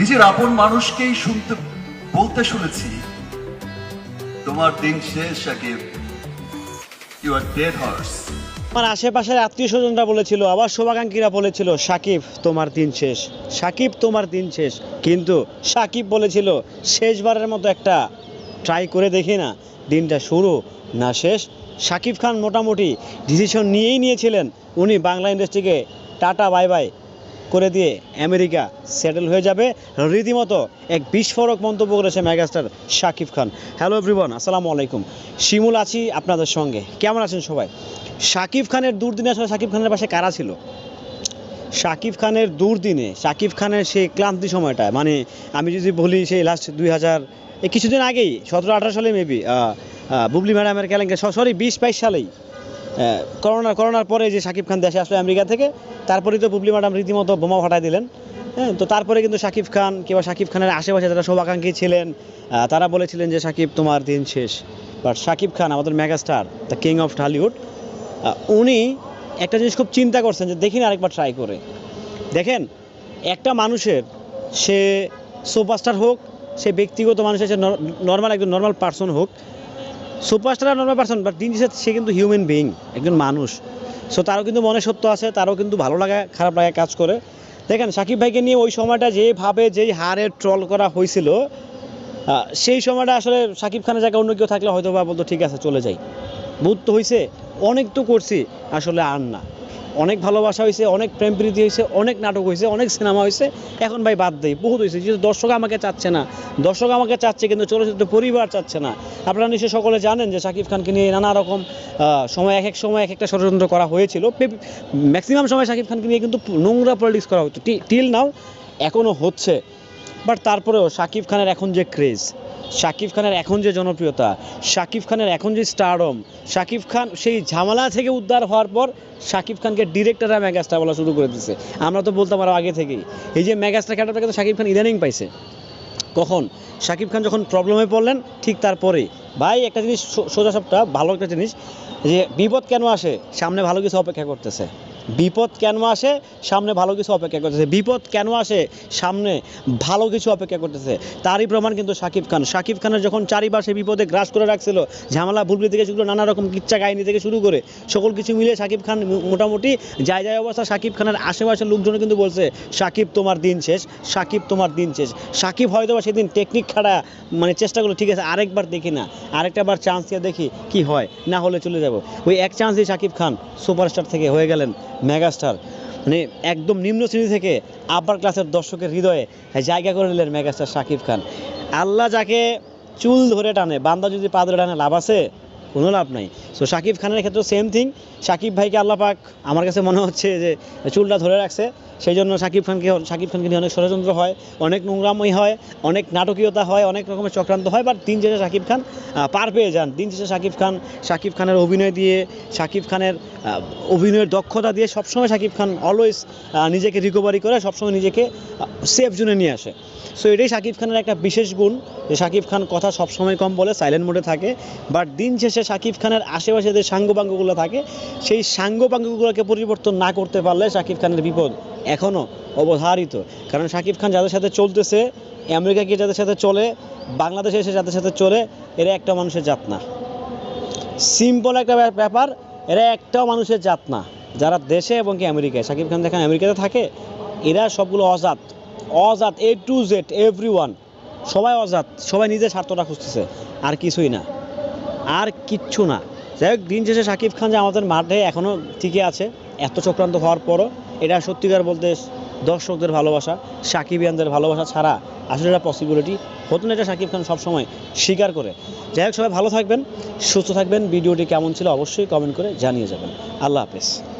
নিজের আপন মানুষকেই শুনতে, বলতে শুনেছি, তোমার দিন শেষ ইউ আর ডেড হর্স আমার আশেপাশের আত্মীয় স্বজনরা বলেছিল, আবার শুভাকাঙ্ক্ষীরা বলেছিল, সাকিব, তোমার দিন শেষ। সাকিব, তোমার দিন শেষ। কিন্তু সাকিব বলেছিল, শেষবারের মতো একটা ট্রাই করে দেখি না, দিনটা শুরু না শেষ। সাকিব খান মোটামুটি ডিসিশন নিয়েই নিয়েছিলেন। উনি বাংলা ইন্ডাস্ট্রিকে টাটা বাই বাই করে দিয়ে আমেরিকা সেটেল হয়ে যাবে। রীতিমতো এক বিস্ফোরক মন্তব্য করেছে megastar Shakib Khan. Hello everyone আসসালামু আলাইকুম। শিমুল, আছি আপনাদের সঙ্গে। কেমন আছেন সবাই? শাকিব খানের দুর্দিনে আসলে শাকিব খানের পাশে কারা ছিল? শাকিব খানের দুর্দিনে, শাকিব খানের সেই ক্লান্তি সময়টা মানে আমি যদি বলি সেই লাস্ট দুই হাজার কিছুদিন আগেই, সতেরো আঠারো সালে মেবি বুবলি ম্যাডামের ক্যালেঙ্কার সরি বিশ বাইশ সালেই। করোনা করোনার পরে যে শাকিব খান দেশে আসলো আমেরিকা থেকে তারপরেই তো বুবলি ম্যাডাম রীতিমতো বোমা ফাটাই দিলেন। হ্যাঁ তো তারপরে কিন্তু শাকিব খান কিংবা শাকিব খানের আশেপাশে যারা শোভাকাঙ্ক্ষী ছিলেন তারা বলেছিলেন যে শাকিব, তোমার দিন শেষ। বাট শাকিব খান, আমাদের megastar, the king of Dhallywood উনি একটা জিনিস খুব চিন্তা করছেন যে দেখি না আরেকবার ট্রাই করে। দেখেন, একটা মানুষের, সে সুপারস্টার হোক, সে ব্যক্তিগত মানুষের সে নর্মাল একজন নর্মাল পার্সন হোক সুপারস্টার নর্মাল পার্সন বাট দিন দিচ্ছে সে কিন্তু হিউম্যান বিইং একজন মানুষ। সো তারও কিন্তু মনে সত্য আছে, তারও কিন্তু ভালো লাগে, খারাপ লাগে কাজ করে। দেখেন, সাকিব ভাইকে নিয়ে ওই সময়টা যেভাবে যেই হারে ট্রল করা হয়েছিল সেই সময়টা আসলে সাকিব খানের জায়গায় অন্য কেউ থাকলে হয়তো বা বলতো, ঠিক আছে, চলে যাই। ভূত তো হয়েছে অনেক তো করছি, আসলে আর না। অনেক ভালোবাসা হয়েছে অনেক প্রেম প্রীতি হয়েছে অনেক নাটক হয়েছে অনেক সিনেমা হয়েছে এখন ভাই বাদ দেই, বহুত হয়েছে যেহেতু দর্শক আমাকে চাচ্ছে না। দর্শক আমাকে চাচ্ছে কিন্তু চলচ্চিত্র পরিবার চাচ্ছে না। আপনারা নিশ্চয়ই সকলে জানেন যে শাকিব খানকে নিয়ে নানা রকম সময়, এক এক সময়, এক একটা ষড়যন্ত্র করা হয়েছিল। ম্যাক্সিমাম সময় শাকিব খানকে নিয়ে কিন্তু নোংরা পলিটিক্স করা হতো। টিল নাও এখনও হচ্ছে। বাট তারপরেও শাকিব খানের এখন যে ক্রেজ শাকিব খানের এখন যে জনপ্রিয়তা, শাকিব খানের এখন যে স্টারম শাকিব খান সেই ঝামেলা থেকে উদ্ধার হওয়ার পর শাকিব খানকে ডিরেক্টররা মেগাস্টার বলা শুরু করে দিচ্ছে আমরা তো বলতাম আরও আগে থেকেই, এই যে মেগাস্টার ক্যারেক্টারটা কিন্তু শাকিব খান ইদানিং পাইছে। কখন? শাকিব খান যখন প্রবলেমে পড়লেন, ঠিক তারপরেই। ভাই, একটা জিনিস সোজা সবটা, ভালো একটা জিনিস, যে বিপদ কেন আসে? সামনে ভালো কিছু অপেক্ষা করতেছে। বিপদ কেন আসে? সামনে ভালো কিছু অপেক্ষা করতেছে। বিপদ কেন আসে? সামনে ভালো কিছু অপেক্ষা করতেছে। তারই প্রমাণ কিন্তু শাকিব খান। শাকিব খানের যখন সে বিপদে গ্রাস করে রাখছিল, ঝামেলা ভুলবি থেকে শুরু নানা রকম কিচ্ছা কাহিনী থেকে শুরু করে সকল কিছু মিলে শাকিব খান মোটামুটি যায় যায় অবস্থা শাকিব খানের আশেপাশের লোকজন কিন্তু বলছে শাকিব তোমার দিন শেষ। সাকিব, তোমার দিন শেষ। সাকিব হয়তো বা সেদিন টেকনিক খাড়া মানে চেষ্টা করল, ঠিক আছে, আরেকবার দেখি না। আরেকটা বার চান্স দিয়ে দেখি কি হয়। না হলে চলে যাব। ওই এক চান্স দিয়ে শাকিব খান সুপারস্টার থেকে হয়ে গেলেন। মেগাস্টার। মানে একদম নিম্ন শ্রেণি থেকে আপার ক্লাসের দর্শকের হৃদয়ে জায়গা করে নিলেন মেগাস্টার শাকিব খান। আল্লাহ যাকে চুল ধরে টানে, বান্দা যদি পা ধরে টানে, লাভ আছে? কোনো লাভ নাই। সো শাকিব খানের ক্ষেত্রে সেম থিং শাকিব ভাইকে আল্লাহ পাক আমার কাছে মনে হচ্ছে যে চুলটা ধরে রাখছে। সেই জন্য শাকিব খানকে শাকিব খানকে নিয়ে অনেক ষড়যন্ত্র হয়, অনেক নোংরাময় হয়, অনেক নাটকীয়তা হয়, অনেক রকমের চক্রান্ত হয় বাট দিন শেষে শাকিব খান পার পেয়ে যান। দিন শেষে শাকিব খান শাকিব খানের অভিনয় দিয়ে শাকিব খানের অভিনয়ের দক্ষতা দিয়ে সবসময় শাকিব খান অলওয়েজ নিজেকে রিকভারি করে, সবসময় নিজেকে সেফ জোনে নিয়ে আসে। সো এটাই শাকিব খানের একটা বিশেষ গুণ যে শাকিব খান কথা সবসময় কম বলে সাইলেন্ট মোডে থাকে। বাট দিন শেষে শাকিব খানের আশেপাশে যে সাঙ্গপাঙ্গগুলো থাকে, সেই সাঙ্গপাঙ্গগুলোকে পরিবর্তন না করতে পারলে শাকিব খানের বিপদ এখনও অবধারিত। কারণ শাকিব খান যাদের সাথে চলতেছে, আমেরিকা গিয়ে যাদের সাথে চলে, বাংলাদেশে এসে যাদের সাথে চলে, এরা একটা মানুষের জাত না। সিম্পল একটা ব্যাপার, এরা একটাও মানুষের জাত না। যারা দেশে এবং কি আমেরিকায়। শাকিব খান দেখেন আমেরিকাতে থাকে, এরা সবগুলো অজাত। অজাত A to Z every one সবাই অজাত, সবাই নিজের স্বার্থটা খুঁজতেছে। আর কিছুই না। আর কিচ্ছু না। যাই হোক, দিন শেষে শাকিব খান যে আমাদের মাঠে এখনও ঠিকই আছে, এত চক্রান্ত হওয়ার পরও, এটা সত্যিকার বলতে দর্শকদের ভালোবাসা, সাকিবিয়ানদের ভালোবাসা ছাড়া আসলে এটা পসিবিলিটি হতো না এটা শাকিব খান সবসময় স্বীকার করে। যাই হোক, সবাই ভালো থাকবেন, সুস্থ থাকবেন। ভিডিওটি কেমন ছিল অবশ্যই কমেন্ট করে জানিয়ে যাবেন। আল্লাহ হাফেজ।